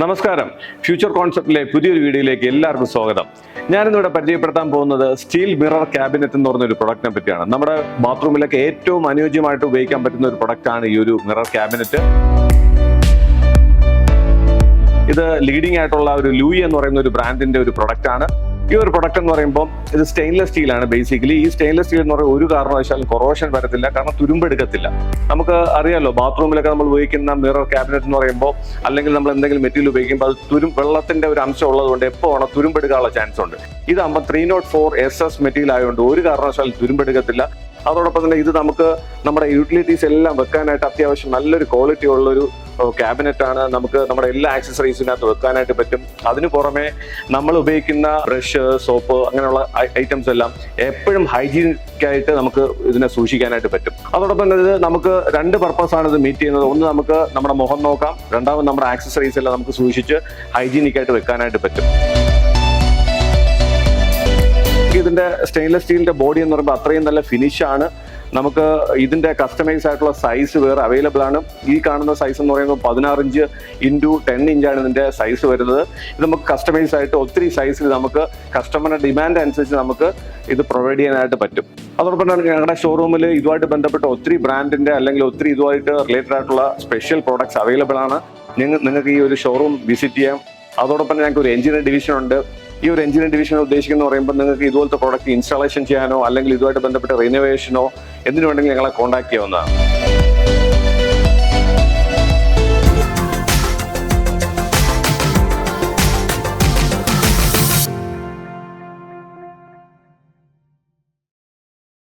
നമസ്കാരം. ഫ്യൂച്ചർ കോൺസെപ്റ്റിലെ പുതിയൊരു വീഡിയോയിലേക്ക് എല്ലാവർക്കും സ്വാഗതം. ഞാനിന്നിവിടെ പരിചയപ്പെടുത്താൻ പോകുന്നത് സ്റ്റീൽ മിറർ ക്യാബിനറ്റ് എന്ന് പറഞ്ഞ ഒരു പ്രൊഡക്റ്റിനെ പറ്റിയാണ്. നമ്മുടെ ബാത്റൂമിലൊക്കെ ഏറ്റവും അനുയോജ്യമായിട്ട് ഉപയോഗിക്കാൻ പറ്റുന്ന ഒരു പ്രൊഡക്റ്റാണ് ഈ ഒരു മിറർ ക്യാബിനറ്റ് ഇത് ലീഡിംഗ് ആയിട്ടുള്ള ഒരു ലൂയി എന്ന് പറയുന്ന ഒരു ബ്രാൻഡിന്റെ ഒരു പ്രൊഡക്റ്റ് ആണ്. ഈ ഒരു പ്രൊഡക്റ്റ് എന്ന് പറയുമ്പോൾ ഇത് സ്റ്റെയിൻലെസ് സ്റ്റീലാണ് ബേസിക്കലി ഈ സ്റ്റെയിൻലെസ് സ്റ്റീൽ എന്ന് പറയുന്നത് ഒരു കാരണവശാലും കൊറോഷൻ വരത്തില്ല കാരണം തുരുമ്പെടുക്കത്തില്ല നമുക്ക് അറിയാലോ ബാത്റൂമിലൊക്കെ നമ്മൾ ഉപയോഗിക്കുന്ന മിറർ ക്യാബിനറ്റ് എന്ന് പറയുമ്പോൾ അല്ലെങ്കിൽ നമ്മൾ എന്തെങ്കിലും മെറ്റീരിയൽ ഉപയോഗിക്കുമ്പോൾ അത് തുരും വെള്ളത്തിന്റെ ഒരു അംശം ഉള്ളതുകൊണ്ട് എപ്പോൾ ആണോ തുരുമ്പെടുക്കാനുള്ള ചാൻസ് ഉണ്ട്. ഇതാകുമ്പോൾ three naught four S S material ആയതുകൊണ്ട് ഒരു കാരണവശാലും തുരുമ്പെടുക്കത്തില്ല അതോടൊപ്പം തന്നെ ഇത് നമുക്ക് നമ്മുടെ യൂട്ടിലിറ്റീസ് എല്ലാം വെക്കാനായിട്ട് അത്യാവശ്യം നല്ലൊരു ക്വാളിറ്റി ഉള്ളൊരു ക്യാബിനറ്റ് ആണ് നമുക്ക് നമ്മുടെ എല്ലാ ആക്സസറീസിനകത്ത് വെക്കാനായിട്ട് പറ്റും. അതിനു പുറമെ നമ്മൾ ഉപയോഗിക്കുന്ന ബ്രഷ് സോപ്പ് അങ്ങനെയുള്ള ഐറ്റംസ് എല്ലാം എപ്പോഴും ഹൈജീനിക് ആയിട്ട് നമുക്ക് ഇതിനെ സൂക്ഷിക്കാനായിട്ട് പറ്റും. അതോടൊപ്പം തന്നെ ഇത് നമുക്ക് രണ്ട് പർപ്പസ് ആണ് ഇത് മീറ്റ് ചെയ്യുന്നത്. ഒന്ന് നമുക്ക് നമ്മുടെ മുഖം നോക്കാം. രണ്ടാമത് നമ്മുടെ ആക്സസറീസ് എല്ലാം നമുക്ക് സൂക്ഷിച്ച് ഹൈജീനിക് ആയിട്ട് വെക്കാനായിട്ട് പറ്റും. ഇതിന്റെ സ്റ്റെയിൻലെസ് സ്റ്റീലിന്റെ ബോഡി എന്ന് പറയുമ്പോൾ അത്രയും നല്ല ഫിനിഷാണ് നമുക്ക് ഇതിന്റെ കസ്റ്റമൈസ് ആയിട്ടുള്ള സൈസ് വേറെ അവൈലബിൾ ആണ്. ഈ കാണുന്ന സൈസ് എന്ന് പറയുമ്പോൾ പതിനാറ് ഇഞ്ച് ഇന്റു ടെൻ ഇഞ്ചാണ് ഇതിന്റെ സൈസ് വരുന്നത്. ഇത് നമുക്ക് കസ്റ്റമൈസ് ആയിട്ട് ഒത്തിരി സൈസിൽ നമുക്ക് കസ്റ്റമറുടെ ഡിമാൻഡ് അനുസരിച്ച് നമുക്ക് ഇത് പ്രൊവൈഡ് ചെയ്യാനായിട്ട് പറ്റും. അതോടൊപ്പം തന്നെ ഞങ്ങളുടെ ഷോറൂമിൽ ഇതുമായിട്ട് ബന്ധപ്പെട്ട ഒത്തിരി ബ്രാൻഡിന്റെ അല്ലെങ്കിൽ ഒത്തിരി ഇതുമായിട്ട് റിലേറ്റഡ് ആയിട്ടുള്ള സ്പെഷ്യൽ പ്രോഡക്ട്സ് അവൈലബിൾ ആണ്. നിങ്ങൾ നിങ്ങൾക്ക് ഈ ഒരു ഷോറൂം വിസിറ്റ് ചെയ്യാം. അതോടൊപ്പം തന്നെ ഞങ്ങൾക്ക് ഒരു എഞ്ചിനീയർ ഡിവിഷൻ ഉണ്ട്. ഈ ഒരു എഞ്ചിനീയർ ഡിവിഷൻ ഉദ്ദേശിക്കുന്ന പറയുമ്പോൾ നിങ്ങൾക്ക് ഇതുപോലത്തെ പ്രോഡക്റ്റ് ഇൻസ്റ്റാളേഷൻ ചെയ്യാനോ അല്ലെങ്കിൽ ഇതുമായിട്ട് ബന്ധപ്പെട്ട റിനോവേഷനോ എന്തിനു ഞങ്ങളെ കോൺടാക്ട് ചെയ്യാവുന്നതാണ്.